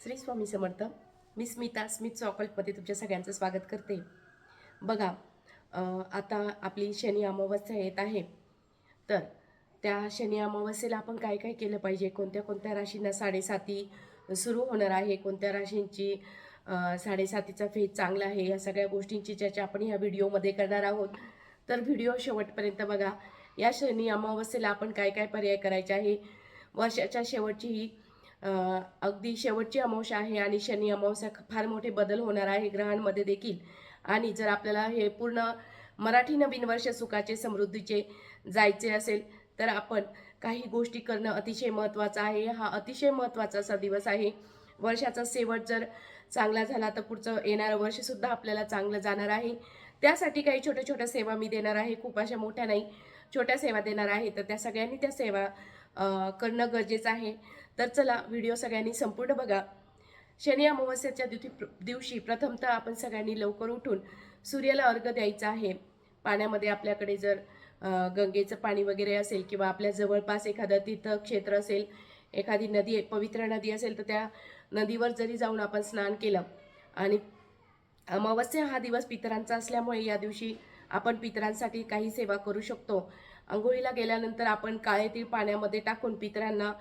श्री स्वामी समर्थ मी स्मिता स्मित चॉकलेटमध्ये तुमच्या सगळ्यांचं स्वागत करते. बघा आता आपली शनी अमावस्या येत आहे. तर त्या शनी अमावस्येला आपण काय काय केलं पाहिजे? कोणत्या कोणत्या राशींना साडेसाती सुरू होणार आहे? कोणत्या राशींची साडेसातीचा फेज चांगला आहे? या सगळ्या गोष्टींची चर्चा आपण ह्या व्हिडिओमध्ये करणार आहोत. तर व्हिडिओ शेवटपर्यंत बघा या शनी अमावस्येला आपण काय काय पर्याय करायचे आहे? वर्षाच्या शेवटची ही अगदी शेवटची अमावस्या आहे आणि शनी अमावस्या फार मोठे बदल होणार आहे ग्रहांमध्ये देखील. आणि जर आपल्याला हे पूर्ण मराठी नवीन वर्ष सुखाचे समृद्धीचे जायचे असेल तर आपण काही गोष्टी करणं अतिशय महत्त्वाचं आहे. हा अतिशय महत्त्वाचा असा दिवस आहे. वर्षाचा शेवट जर चांगला झाला तर पुढचं येणारं वर्षसुद्धा आपल्याला चांगलं जाणार आहे. त्यासाठी काही छोट्या छोट्या सेवा मी देणार आहे. खूप अशा मोठ्या नाही छोट्या सेवा देणार आहे. तर त्या सगळ्यांनी त्या सेवा करणं गरजेचं आहे. तर चला व्हिडिओ सगळ्यांनी संपूर्ण बघा. शनी अमावस्याच्या दिवशी दिवशी प्रथमतः आपण सगळ्यांनी लवकर उठून सूर्याला अर्घ द्यायचा आहे. पाण्यामध्ये आपल्याकडे जर गंगेचं पाणी वगैरे असेल किंवा आपल्या जवळपास एखादं तीर्थक्षेत्र असेल एखादी नदी पवित्र नदी असेल तर त्या नदीवर जरी जाऊन आपण स्नान केलं आणि अमावस्या हा दिवस पितरांचा असल्यामुळे या दिवशी आपण पितरांसाठी काही सेवा करू शकतो. आंघोळीला गेल्यानंतर आपण काळे तीळ पाण्यामध्ये टाकून पितरांना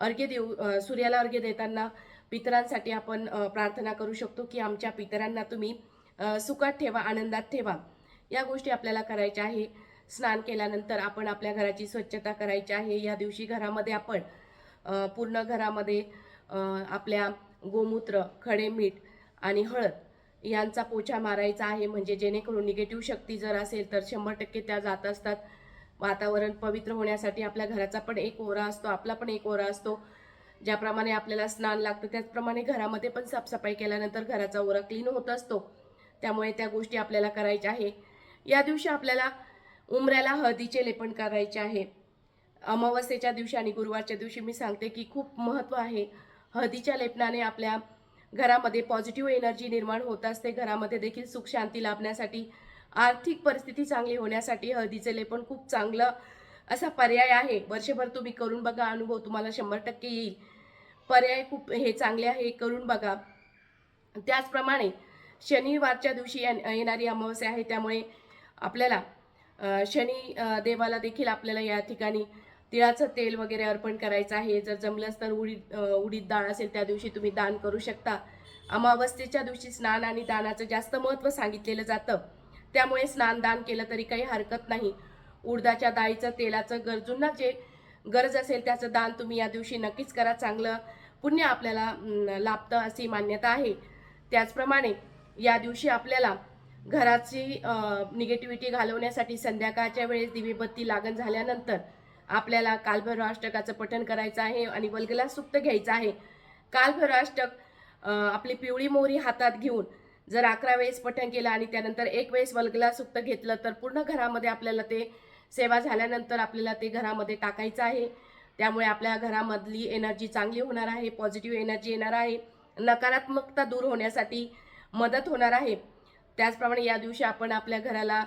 अर्घ्य देऊ सूर्याला अर्घ्य देताना पितरांसाठी आपण प्रार्थना करू शकतो की आमच्या पितरांना तुम्ही सुखात ठेवा आनंदात ठेवा. या गोष्टी आपल्याला करायच्या आहे. स्नान केल्यानंतर आपण आपल्या घराची स्वच्छता करायची आहे. या दिवशी घरामध्ये आपण पूर्ण घरामध्ये आपल्या गोमूत्र खडे मीठ आणि हळद यांचा पोछा मारायचा आहे. म्हणजे जेणेकरून निगेटिव्ह शक्ती जर असेल तर शंभर टक्के त्या जात असतात. वातावरण पवित्र होण्यासाठी आपल्या घराचा पण एक ओरा असतो आपला पण एक ओरा असतो. ज्याप्रमाणे आपल्याला स्नान लागतं त्याचप्रमाणे घरामध्ये पण साफसफाई केल्यानंतर घराचा ओरा क्लीन होत असतो. त्यामुळे त्या गोष्टी आपल्याला करायच्या आहे. या दिवशी आपल्याला उमऱ्याला हळदीचे लेपन करायचे आहे. अमावस्येच्या दिवशी आणि गुरुवारच्या दिवशी मी सांगते की खूप महत्त्व आहे. हळदीच्या लेपनाने आपल्या घरामध्ये पॉझिटिव्ह एनर्जी निर्माण होत असते. घरामध्ये देखील सुख शांती लाभण्यासाठी आर्थिक परिस्थिती चांगली होण्यासाठी हळदीचे लेपन खूप चांगलं असा पर्याय आहे. वर्षभर तुम्ही करून बघा अनुभव तुम्हाला शंभर टक्के येईल. पर्याय खूप हे चांगले आहे करून बघा. त्याचप्रमाणे शनिवारच्या दिवशी येणारी अमावस्या आहे त्यामुळे आपल्याला शनी देवाला देखील आपल्याला या ठिकाणी तिळाचं तेल वगैरे अर्पण करायचं आहे. जर जमलंच तर उडीद उडीद डाळ असेल त्या दिवशी तुम्ही दान करू शकता. अमावस्येच्या दिवशी स्नान आणि दानाचं जास्त महत्त्व सांगितलेलं जातं. त्यामुळे स्नान दान केलं तरी काही हरकत नाही. उडदाच्या डाळीचं तेलाचं गरजूंना जे गरज असेल त्याचं दान तुम्ही या दिवशी नक्कीच करा. चांगलं पुण्य आपल्याला लाभतं अशी मान्यता आहे. त्याचप्रमाणे या दिवशी आपल्याला घराची निगेटिव्हिटी घालवण्यासाठी संध्याकाळच्या वेळेस दिवेबत्ती लागण झाल्यानंतर आपल्याला कालभैरवाष्टकाचं पठण करायचं आहे आणि वल्गला सुक्त घ्यायचं आहे. कालभैरवाष्टक आपली पिवळी मोहरी हातात घेऊन जर अकरा वेळेस पठण केलं आणि त्यानंतर एक वेळेस वल्गला सुक्त घेतलं तर पूर्ण घरामध्ये आपल्याला ते सेवा झाल्यानंतर आपल्याला ते घरामध्ये टाकायचं आहे. त्यामुळे आपल्या घरामधली एनर्जी चांगली होणार आहे पॉझिटिव्ह एनर्जी येणार आहे. नकारात्मकता दूर होण्यासाठी मदत होणार आहे. त्याचप्रमाणे या दिवशी आपण आपल्या घराला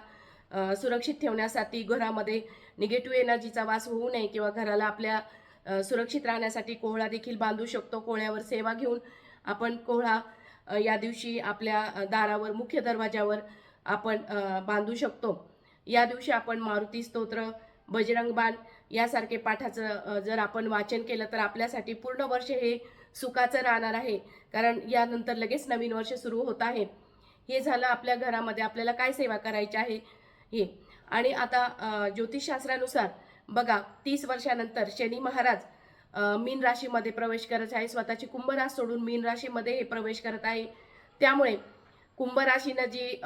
सुरक्षित ठेवण्यासाठी घरामध्ये निगेटिव्ह एनर्जीचा वास होऊ नये किंवा घराला आपल्या सुरक्षित राहण्यासाठी कोहळा देखील बांधू शकतो. कोहळ्यावर सेवा घेऊन आपण कोहळा या दिवशी आपल्या दारावर मुख्य दरवाजावर आपण बांधू शकतो. या दिवशी आपण मारुती स्तोत्र बजरंग बाण यासारखे पाठाचं जर आपण वाचन केलं तर आपल्यासाठी पूर्ण वर्ष हे सुखाचं राहणार आहे. कारण यानंतर लगेच नवीन वर्ष सुरू होत आहे. हे झालं आपल्या घरामध्ये. आपल्याला काय सेवा करायची आहे? हे. आणि आता ज्योतिषशास्त्रानुसार बघा तीस वर्षानंतर शनी महाराज मीन राशीमध्ये प्रवेश करत आहे. स्वतःची कुंभराश सोडून मीन राशीमध्ये हे प्रवेश करत आहे. त्यामुळे कुंभ राशीनं जी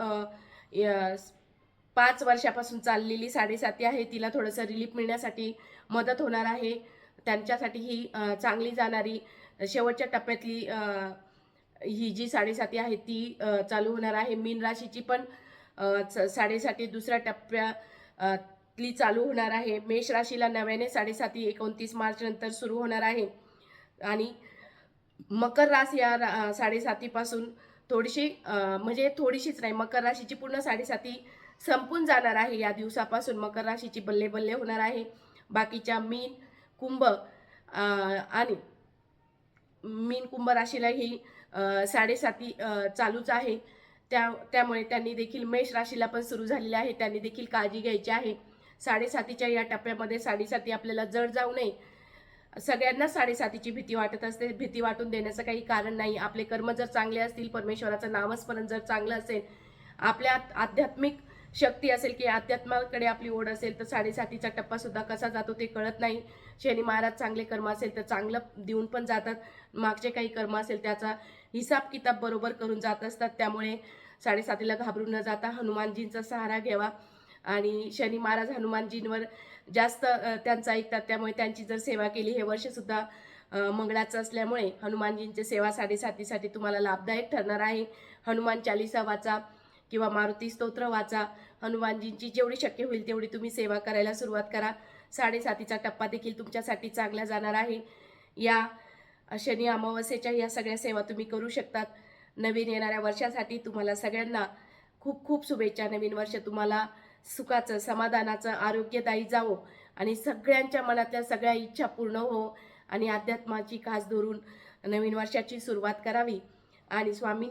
पाच वर्षापासून चाललेली साडेसाती आहे तिला थोडंसं रिलीफ मिळण्यासाठी मदत होणार आहे. त्यांच्यासाठी ही चांगली जाणारी शेवटच्या टप्प्यातली ही जी साडेसाती आहे ती चालू होणार आहे. मीन राशीची पण साडेसाती दुसऱ्या टप्प्या ली चालू होणार आहे. मेष राशीला नव्याने साडेसाती एकोणतीस मार्च नंतर सुरू होणार आहे. आणि मकर रास या रा- साडेसातीपासून थोडीशी म्हणजे थोडीशीच नाही मकर राशीची पूर्ण साडेसाती संपून जाणार आहे. या दिवसापासून मकर राशीची बल्ले बल्ले होणार आहे. बाकीच्या मीन कुंभ आणि मीन कुंभ राशीला ही साडेसाती चालूच आहे. त्या त्यामुळे त्यांनी देखील मेष राशीला पण सुरू झालेली आहे. त्यांनी देखील काळजी घ्यायची आहे. साडेसातीच्या या टप्प्यामध्ये साडेसाती आपल्याला जड जाऊ नये. सगळ्यांना साडेसातीची भीती वाटत असते. भीती वाटून देण्याचं काही कारण नाही. आपले कर्म जर चांगले असतील परमेश्वराचं नामस्मरण जर चांगलं असेल आपल्या आध्यात्मिक शक्ती असेल की अध्यात्माकडे आपली ओढ असेल तर साडेसातीचा टप्पा सुद्धा कसा जातो ते कळत नाही. शनी महाराज चांगले कर्म असेल तर चांगलं देऊन पण जातात. मागचे काही कर्म असेल त्याचा हिसाब किताब बरोबर करून जात असतात. त्यामुळे साडेसातीला घाबरून न जाता हनुमानजींचा सहारा घ्यावा. आणि शनी महाराज हनुमानजींवर जास्त त्यांचा त्यांचं ऐकतात. त्यामुळे त्यांची जर सेवा केली हे वर्षसुद्धा मंगळाचं असल्यामुळे हनुमानजींची सेवा साडेसातीसाठी तुम्हाला लाभदायक ठरणार आहे. हनुमान चालिसा वाचा किंवा मारुती स्तोत्र वाचा. हनुमानजींची जेवढी शक्य होईल तेवढी तुम्ही सेवा करायला सुरुवात करा. साडेसातीचा टप्पा देखील तुमच्यासाठी चांगला जाणार आहे. या शनी अमावस्येच्या या सगळ्या सेवा तुम्ही करू शकतात. नवीन येणाऱ्या वर्षासाठी तुम्हाला सगळ्यांना खूप खूप शुभेच्छा. नवीन वर्ष तुम्हाला सुखाचं समाधानाचं आरोग्यदायी जावो आणि सगळ्यांच्या मनातल्या सगळ्या इच्छा पूर्ण हो आणि अध्यात्माची खास धरून नवीन वर्षाची सुरुवात करावी. आणि स्वामी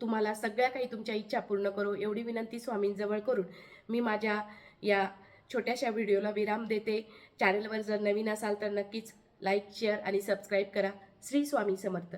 तुम्हाला सगळ्या काही तुमच्या इच्छा पूर्ण करो एवढी विनंती स्वामींजवळ करून मी माझ्या या छोट्याशा व्हिडिओला विराम देते. चॅनलवर जर नवीन असाल तर नक्कीच लाईक शेअर आणि सबस्क्राईब करा. श्री स्वामी समर्थ.